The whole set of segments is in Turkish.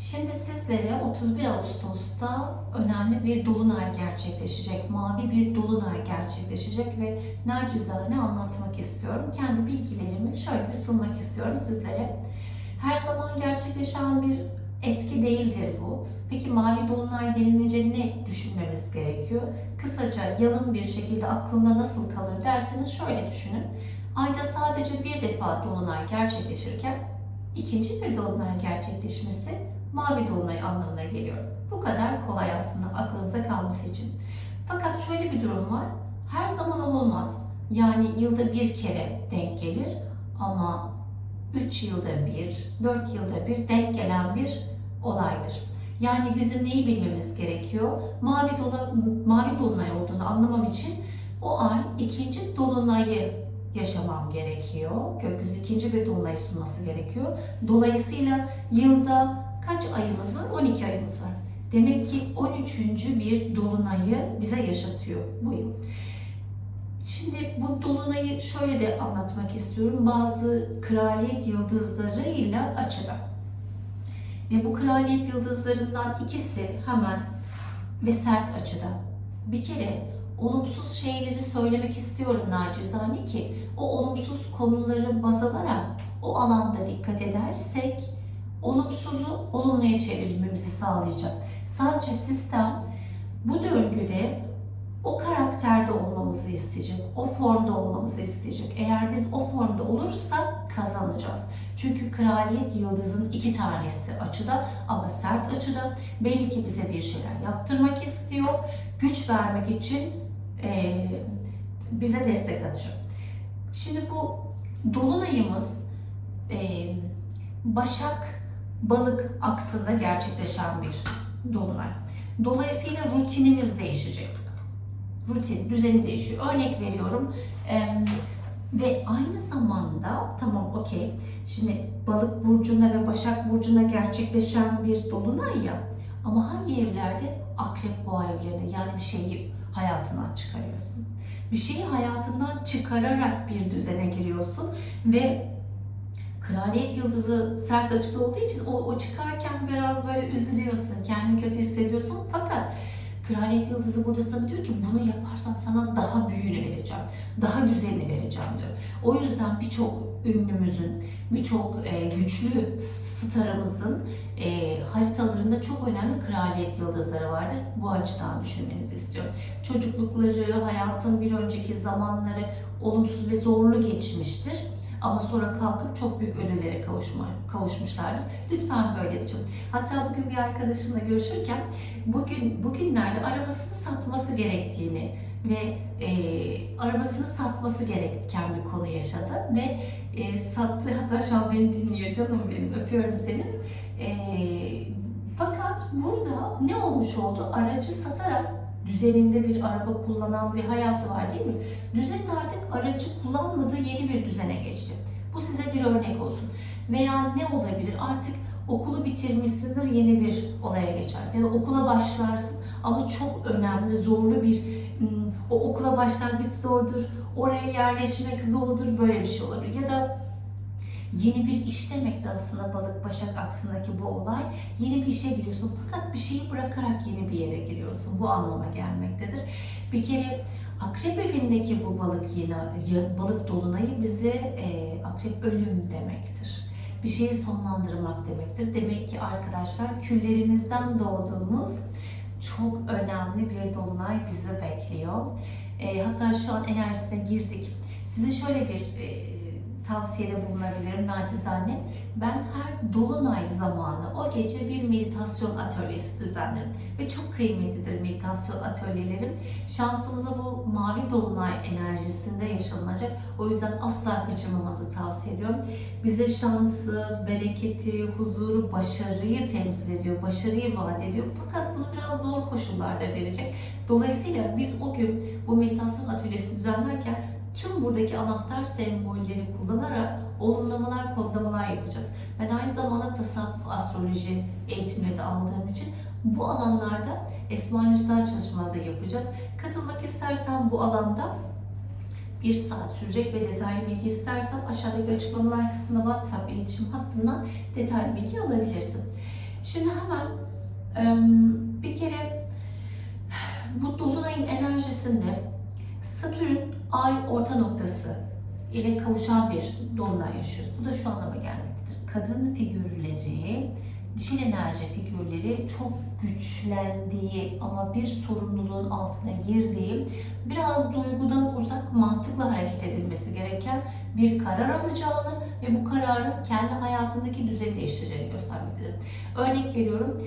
Şimdi sizlere 31 Ağustos'ta önemli bir dolunay gerçekleşecek, mavi bir dolunay gerçekleşecek ve nacizane anlatmak istiyorum. Kendi bilgilerimi şöyle bir sunmak istiyorum sizlere. Her zaman gerçekleşen bir etki değildir bu. Peki mavi dolunay denilince ne düşünmemiz gerekiyor? Kısaca yalın bir şekilde aklında nasıl kalır derseniz şöyle düşünün. Ayda sadece bir defa dolunay gerçekleşirken ikinci bir dolunay gerçekleşmesi mavi dolunay anlamına geliyor. Bu kadar kolay aslında aklınızda kalması için. Fakat şöyle bir durum var. Her zaman olmaz. Yani yılda bir kere denk gelir ama 3 yılda bir, 4 yılda bir denk gelen bir olaydır. Yani bizim neyi bilmemiz gerekiyor? Mavi, dola, mavi dolunay olduğunu anlamam için o ay ikinci dolunayı yaşamam gerekiyor. Gökyüzü ikinci bir dolunayı sunması gerekiyor. Dolayısıyla yılda kaç ayımız var? 12 ayımız var. Demek ki 13. bir dolunayı bize yaşatıyor bu yıl. Şimdi bu dolunayı şöyle de anlatmak istiyorum. Bazı kraliyet yıldızlarıyla açıda. Ve bu kraliyet yıldızlarından ikisi hemen ve sert açıda. Bir kere olumsuz şeyleri söylemek istiyorum nacizane ki o olumsuz konuları baz alarak o alanda dikkat edersek olumsuzu olumluya çevirmemizi sağlayacak. Sadece sistem bu döngüde o karakterde olmamızı isteyecek, o formda olmamızı isteyecek. Eğer biz o formda olursak kazanacağız. Çünkü kraliyet yıldızın iki tanesi açıda ama sert açıda belli ki bize bir şeyler yaptırmak istiyor. Güç vermek için e, bize destek atacak. Şimdi bu dolunayımız e, Başak Balık aksında gerçekleşen bir dolunay. Dolayısıyla rutinimiz değişecek. Rutin, düzeni değişiyor. Örnek veriyorum. E, ve aynı zamanda tamam okey. Şimdi balık burcuna ve başak burcuna gerçekleşen bir dolunay ya. Ama hangi evlerde? Akrep boğa evlerine yani bir şeyi hayatından çıkarıyorsun. Bir şeyi hayatından çıkararak bir düzene giriyorsun ve Kraliyet yıldızı sert açıda olduğu için o, o çıkarken biraz böyle üzülüyorsun, kendini kötü hissediyorsun. Fakat Kraliyet yıldızı burada sana diyor ki bunu yaparsan sana daha büyüğünü vereceğim, daha güzelini vereceğim diyor. O yüzden birçok ünlümüzün, birçok e, güçlü starımızın e, haritalarında çok önemli kraliyet yıldızları vardır. Bu açıdan düşünmenizi istiyorum. Çocuklukları, hayatın bir önceki zamanları olumsuz ve zorlu geçmiştir. Ama sonra kalkıp çok büyük ödüllere kavuşma, kavuşmuşlardır. Lütfen böyle düşün. Hatta bugün bir arkadaşımla görüşürken bugün bugünlerde arabasını satması gerektiğini ve e, arabasını satması gereken bir konu yaşadı ve e, sattı. Hatta şu an beni dinliyor canım benim. Öpüyorum seni. E, fakat burada ne olmuş oldu? Aracı satarak düzeninde bir araba kullanan bir hayatı var değil mi? Düzenin artık aracı kullanmadığı yeni bir düzene geçti. Bu size bir örnek olsun. Veya ne olabilir? Artık okulu bitirmişsindir, yeni bir olaya geçersin. Ya da okula başlarsın ama çok önemli, zorlu bir, o okula başlangıç zordur, oraya yerleşmek zordur, böyle bir şey olabilir. Ya da yeni bir iş demektir aslında balık başak aksındaki bu olay. Yeni bir işe giriyorsun fakat bir şeyi bırakarak yeni bir yere giriyorsun. Bu anlama gelmektedir. Bir kere akrep evindeki bu balık yeni balık dolunayı bize e, akrep ölüm demektir. Bir şeyi sonlandırmak demektir. Demek ki arkadaşlar küllerimizden doğduğumuz çok önemli bir dolunay bizi bekliyor. E, hatta şu an enerjisine girdik. Size şöyle bir e, tavsiyede bulunabilirim nacizane. Ben her dolunay zamanı o gece bir meditasyon atölyesi düzenlerim. Ve çok kıymetlidir meditasyon atölyelerim. Şansımıza bu mavi dolunay enerjisinde yaşanacak. O yüzden asla kaçırmamanızı tavsiye ediyorum. Bize şansı, bereketi, huzuru, başarıyı temsil ediyor. Başarıyı vaat ediyor. Fakat bunu biraz zor koşullarda verecek. Dolayısıyla biz o gün bu meditasyon atölyesini düzenlerken tüm buradaki anahtar sembolleri kullanarak olumlamalar, kodlamalar yapacağız. Ben aynı zamanda tasavvuf, astroloji eğitimleri de aldığım için bu alanlarda Esma Hüsna çalışmaları da yapacağız. Katılmak istersen bu alanda bir saat sürecek ve detaylı bilgi istersen aşağıdaki açıklamalar kısmında WhatsApp iletişim hattından detaylı bilgi alabilirsin. Şimdi hemen em, bir kere bu dolunayın enerjisinde Satürn ay orta noktası ile kavuşan bir dolunay yaşıyoruz. Bu da şu anlama gelmektedir. Kadın figürleri, dişil enerji figürleri çok güçlendiği ama bir sorumluluğun altına girdiği, biraz duygudan uzak mantıkla hareket edilmesi gereken bir karar alacağını ve bu kararın kendi hayatındaki düzeni değiştireceğini göstermektedir. Örnek veriyorum,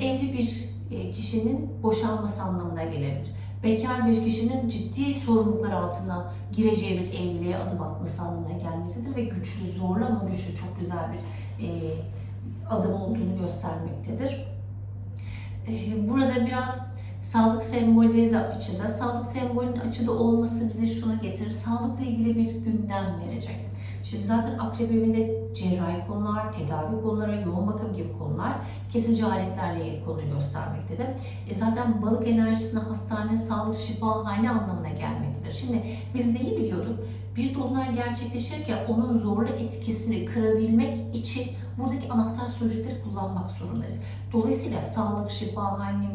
evli bir kişinin boşanması anlamına gelebilir. Bekar bir kişinin ciddi sorumluluklar altına gireceği bir evliliğe adım atması anlamına gelmektedir ve güçlü, zorlu ama güçlü çok güzel bir e, adım olduğunu göstermektedir. E, burada biraz sağlık sembolleri de açıda. Sağlık sembolünün açıda olması bize şunu getirir. Sağlıkla ilgili bir gündem verecek. Şimdi zaten akrep evinde cerrahi konular, tedavi konuları, yoğun bakım gibi konular, kesici aletlerle konuyu göstermektedir. E zaten balık enerjisine hastane, sağlık, şifahane anlamına gelmektedir. Şimdi biz neyi biliyorduk? Bir dolunay gerçekleşirken onun zorlu etkisini kırabilmek için buradaki anahtar sözcükleri kullanmak zorundayız. Dolayısıyla sağlık, şifahane,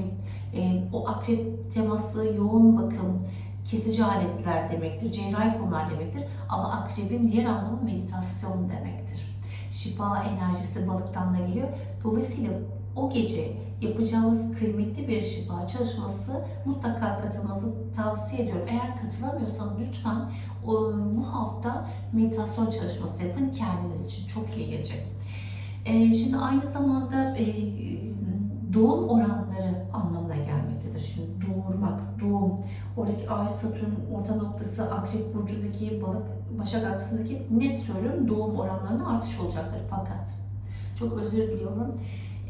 e, o akrep teması, yoğun bakım, kesici aletler demektir, cerrahi konular demektir. Ama akrebin diğer anlamı meditasyon demektir. Şifa enerjisi balıktan da geliyor. Dolayısıyla o gece yapacağımız kıymetli bir şifa çalışması mutlaka katılmanızı tavsiye ediyorum. Eğer katılamıyorsanız lütfen bu hafta meditasyon çalışması yapın kendiniz için çok iyi gelecek. E, şimdi aynı zamanda e, doğum oranları Akrep Burcu'ndaki balık Başak aksındaki net söylüyorum doğum oranlarında artış olacaktır. Fakat çok özür diliyorum.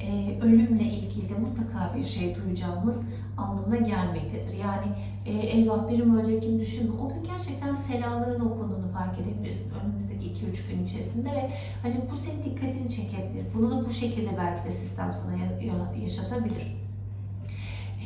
Ee, ölümle ilgili de mutlaka bir şey duyacağımız anlamına gelmektedir. Yani e, eyvah birim ölecek gibi düşünme. O gün gerçekten selaların okunduğunu fark edebilirsin önümüzdeki 2-3 gün içerisinde ve hani bu senin dikkatini çekebilir. Bunu da bu şekilde belki de sistem sana ya- yaşatabilir.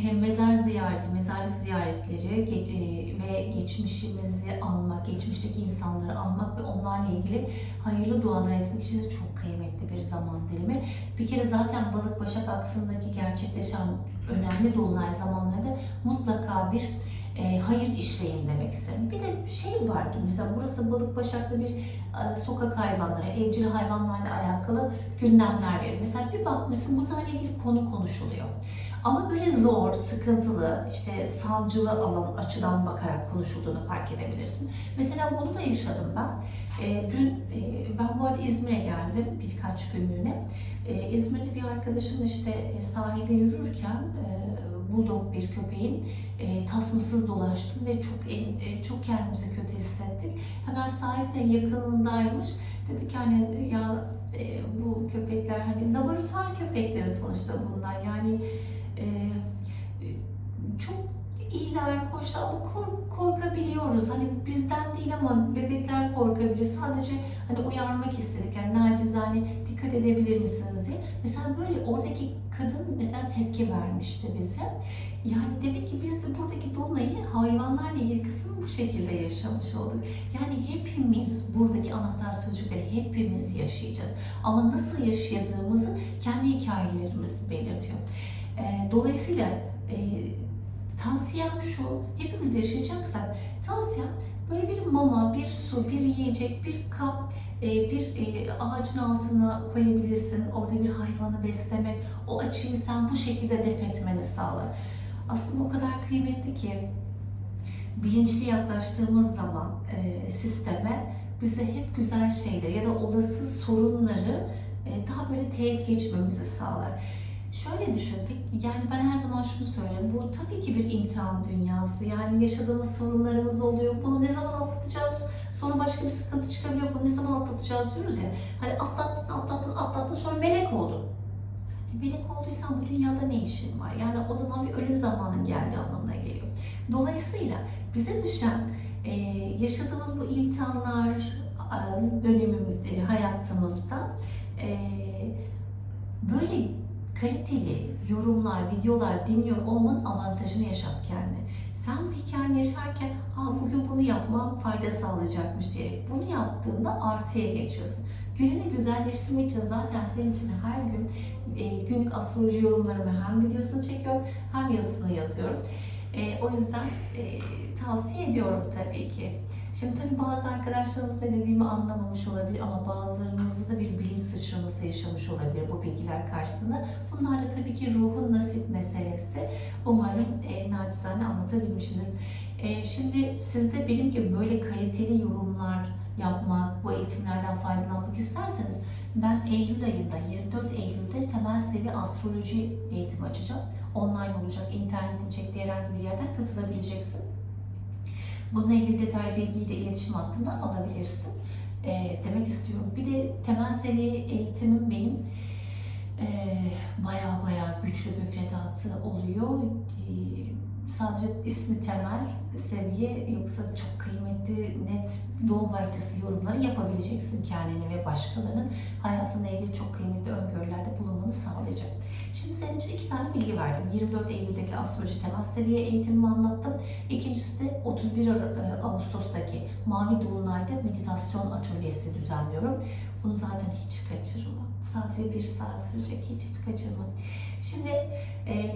E, mezar ziyareti, mezarlık ziyaretleri e, ve geçmişimizi almak, geçmişteki insanları almak ve onlarla ilgili hayırlı dualar etmek için de çok kıymetli bir zaman dilimi. Bir kere zaten balık başak aksındaki gerçekleşen önemli dolunay zamanlarında mutlaka bir e, hayır işleyin demek isterim. Bir de şey vardı mesela burası balık başaklı bir e, sokak hayvanları, evcil hayvanlarla alakalı gündemler verir. Mesela bir bakmışsın bunlarla ilgili konu konuşuluyor. Ama böyle zor, sıkıntılı, işte sancılı alan açıdan bakarak konuşulduğunu fark edebilirsin. Mesela bunu da yaşadım ben. E, dün e, ben bu arada İzmir'e geldim birkaç günlüğüne. E, İzmir'de bir arkadaşım işte e, sahilde yürürken e, bulldog bir köpeğin e, tasmasız dolaştım ve çok e, çok kendimizi kötü hissettik. Hemen sahilde yakınındaymış. Dedik hani ya e, bu köpekler hani laboratuvar köpekleri sonuçta bunlar yani e, çok iyiler, hoşlar ama kork- korkabiliyoruz. Hani bizden değil ama bebekler korkabilir. Sadece hani uyarmak istedik. Yani nacizane dikkat edebilir misiniz diye. Mesela böyle oradaki kadın mesela tepki vermişti bize. Yani demek ki biz de buradaki dolunayı hayvanlarla ilgili kısmı bu şekilde yaşamış olduk. Yani hepimiz buradaki anahtar sözcükleri hepimiz yaşayacağız. Ama nasıl yaşadığımızı kendi hikayelerimiz belirtiyor. Ee, dolayısıyla e, tavsiyem şu, hepimiz yaşayacaksak tavsiyem böyle bir mama, bir su, bir yiyecek, bir kap, bir e, ağacın altına koyabilirsin. Orada bir hayvanı beslemek, o açıyı sen bu şekilde def etmeni sağlar. Aslında o kadar kıymetli ki bilinçli yaklaştığımız zaman e, sisteme bize hep güzel şeyler ya da olası sorunları e, daha böyle teyit geçmemizi sağlar. Şöyle düşün, pek- yani ben her zaman şunu söylerim, bu tabii ki bir imtihan dünyası. Yani yaşadığımız sorunlarımız oluyor, bunu ne zaman atlatacağız, sonra başka bir sıkıntı çıkabiliyor, bunu ne zaman atlatacağız diyoruz ya. Hani atlattın, atlattın, atlattın, sonra melek oldun. E, melek olduysan bu dünyada ne işin var? Yani o zaman bir ölüm zamanın geldiği anlamına geliyor. Dolayısıyla bize düşen e, yaşadığımız bu imtihanlar e, dönemi e, hayatımızda e, böyle kaliteli yorumlar, videolar dinliyor olmanın avantajını yaşat kendine. Sen bu hikayeni yaşarken, Aa, bugün bunu yapmam fayda sağlayacakmış diyerek bunu yaptığında artıya geçiyorsun. Gününü güzelleştirmek için zaten senin için her gün e, günlük astroloji yorumlarımı hem videosunu çekiyorum hem yazısını yazıyorum. E, o yüzden e, tavsiye ediyorum tabii ki. Şimdi tabii bazı arkadaşlarımız ne dediğimi anlamamış olabilir ama bazılarımızda da bir bilinç sıçraması yaşamış olabilir bu bilgiler karşısında. Bunlar da tabii ki ruhun nasip meselesi. Umarım e, nacizane anlatabilmişimdir. E, şimdi siz de benim gibi böyle kaliteli yorumlar yapmak, bu eğitimlerden faydalanmak isterseniz ben Eylül ayında 24 Eylül'de temel seviye astroloji eğitimi açacağım. Online olacak. internetin çektiği herhangi bir yerden katılabileceksin. Bununla ilgili detaylı bilgiyi de iletişim hattından alabilirsin. E, demek istiyorum. Bir de temel seviye eğitimim benim e, baya baya güçlü müfredatı oluyor. E, sadece ismi temel seviye yoksa çok kıymetli net doğum haritası yorumları yapabileceksin kendini ve başkalarının hayatınla ilgili çok kıymetli öngörülerde bulunmanı sağlayacak. Şimdi senin için iki tane bilgi verdim. 24 Eylül'deki astroloji temel seviye eğitimimi anlattım. İkincisi de 31 Ar- e, Ağustos'taki Mavi Dolunay'da meditasyon atölyesi düzenliyorum. Bunu zaten hiç kaçırma. Sadece bir saat sürecek, hiç hiç kaçırma. Şimdi e,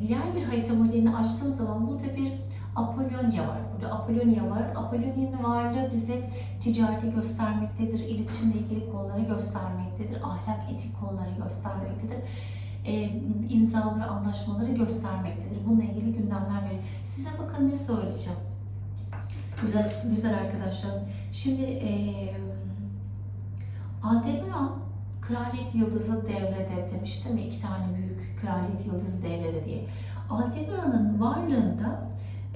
diğer bir harita modelini açtığım zaman burada bir Apollonia var. Burada Apollonia var. Apollonia'nın varlığı bize ticareti göstermektedir, iletişimle ilgili konuları göstermektedir, ahlak, etik konuları göstermektedir. E, imzaları, anlaşmaları göstermektedir. Bununla ilgili gündemler verir. Size bakın ne söyleyeceğim. Güzel, güzel arkadaşlarım. Şimdi e, Aldebaran Kraliyet Yıldızı devrede demiştim mi? İki tane büyük Kraliyet Yıldızı devrede diye. Aldebaran'ın varlığında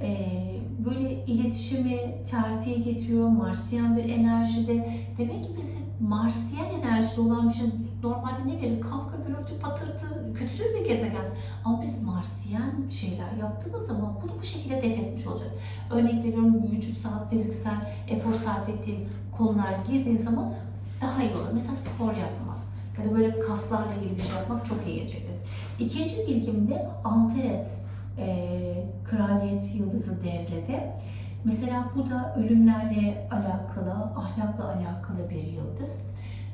e, böyle iletişimi terfiye getiriyor. Marsiyen bir enerjide. Demek ki bizim Marsiyen enerjide olan bir şey normalde ne verir? Kavga, gürültü, patırtı, kötücül bir gezegen. Ama biz Marsiyen şeyler yaptığımız zaman bunu bu şekilde def etmiş olacağız. Örnek veriyorum vücutsal, fiziksel efor sarf ettiğin konular girdiğin zaman daha iyi olur. Mesela spor yapmak ya da böyle kaslarla ilgili bir şey yapmak çok iyi gelecektir. İkinci bilgim de Antares e, kraliyet yıldızı devrede. Mesela bu da ölümlerle alakalı, ahlakla alakalı bir yıldız.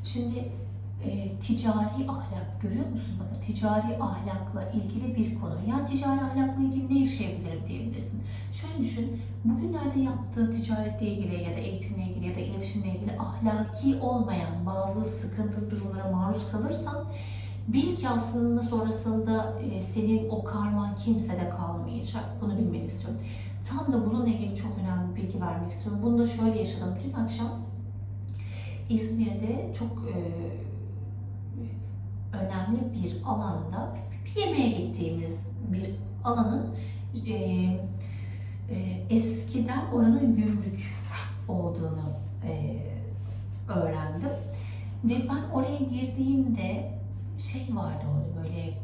Şimdi e, ticari ahlak görüyor musunuz? Bakın ticari ahlakla ilgili bir konu. Ya ticari ahlakla ilgili ne yaşayabilirim diyebilirsin. Şöyle düşün, bugünlerde yaptığı ticaretle ilgili ya da eğitimle ilgili ya da iletişimle ilgili ahlaki olmayan bazı sıkıntı durumlara maruz kalırsan bil ki aslında sonrasında e, senin o karman kimsede kalmayacak. Bunu bilmeni istiyorum. Tam da bununla ilgili çok önemli bir bilgi vermek istiyorum. Bunu da şöyle yaşadım. Dün akşam İzmir'de çok e, önemli bir alanda bir yemeğe gittiğimiz bir alanın e, e, eskiden oranın gümrük olduğunu e, öğrendim. Ve ben oraya girdiğimde şey vardı orada böyle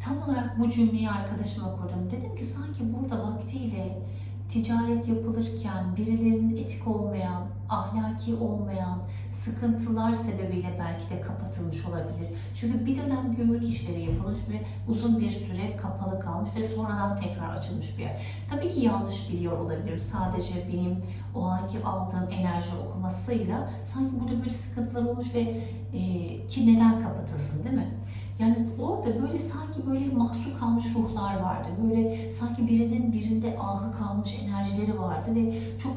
tam olarak bu cümleyi arkadaşıma kurdum. Dedim ki sanki burada vaktiyle ticaret yapılırken birilerinin etik olmayan, ahlaki olmayan sıkıntılar sebebiyle belki de kapatılmış olabilir. Çünkü bir dönem gümrük işleri yapılmış ve uzun bir süre kapalı kalmış ve sonradan tekrar açılmış bir yer. Tabii ki yanlış biliyor olabilirim. Sadece benim o anki aldığım enerji okumasıyla sanki burada böyle sıkıntılar olmuş ve e, ki neden kapatılsın değil mi? Yani orada böyle sanki böyle mahsur kalmış ruhlar vardı. Böyle sanki birinin birinde ahı kalmış enerjileri vardı ve çok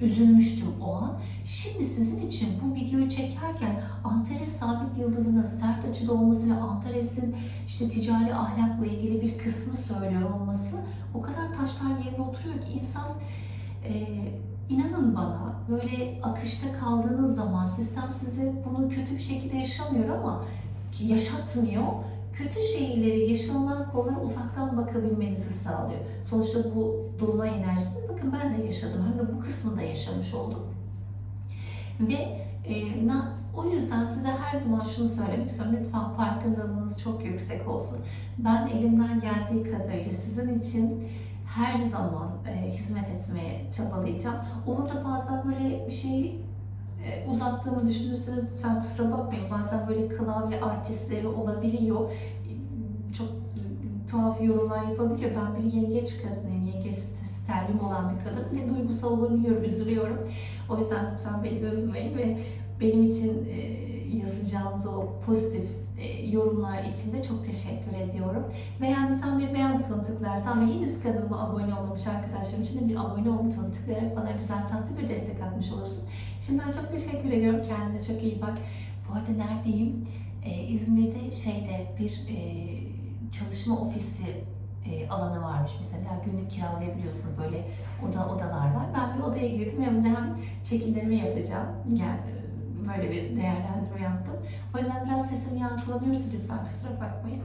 üzülmüştüm o an. Şimdi sizin için bu videoyu çekerken Antares sabit yıldızının sert açıda olması ve Antares'in işte ticari ahlakla ilgili bir kısmı söylüyor olması o kadar taşlar yerine oturuyor ki insan e, inanın bana böyle akışta kaldığınız zaman sistem size bunu kötü bir şekilde yaşamıyor ama yaşatmıyor. Kötü şeyleri, yaşanılan konulara uzaktan bakabilmenizi sağlıyor. Sonuçta bu dolunay enerjisini bakın ben de yaşadım. Hem de bu kısmında yaşamış oldum. Ve e, na, o yüzden size her zaman şunu söylemek istiyorum. Lütfen farkındalığınız çok yüksek olsun. Ben elimden geldiği kadarıyla sizin için her zaman e, hizmet etmeye çabalayacağım. Olur da bazen böyle bir şey uzattığımı düşünürseniz lütfen kusura bakmayın. Bazen böyle klavye artistleri olabiliyor. Çok tuhaf yorumlar yapabiliyor. Ben bir yengeç kadınıyım. Yengeç sterlim olan bir kadın ve duygusal olabiliyorum, üzülüyorum. O yüzden lütfen beni üzmeyin ve benim için e, yazacağınız o pozitif e, yorumlar için de çok teşekkür ediyorum. Beğendiysen bir beğen butonu tıklarsan ve henüz kanalıma abone olmamış arkadaşlarım için de bir abone ol butonu tıklayarak bana güzel tatlı bir destek atmış olursun. Şimdiden çok teşekkür ediyorum. Kendine çok iyi bak. Bu arada neredeyim? Ee, İzmir'de şeyde bir e, çalışma ofisi e, alanı varmış. Mesela günlük kiralayabiliyorsun böyle oda odalar var. Ben bir odaya girdim hem de hem çekimlerimi yapacağım. Yani böyle bir değerlendirme yaptım. O yüzden biraz sesim yankılanıyorsa lütfen kusura bakmayın.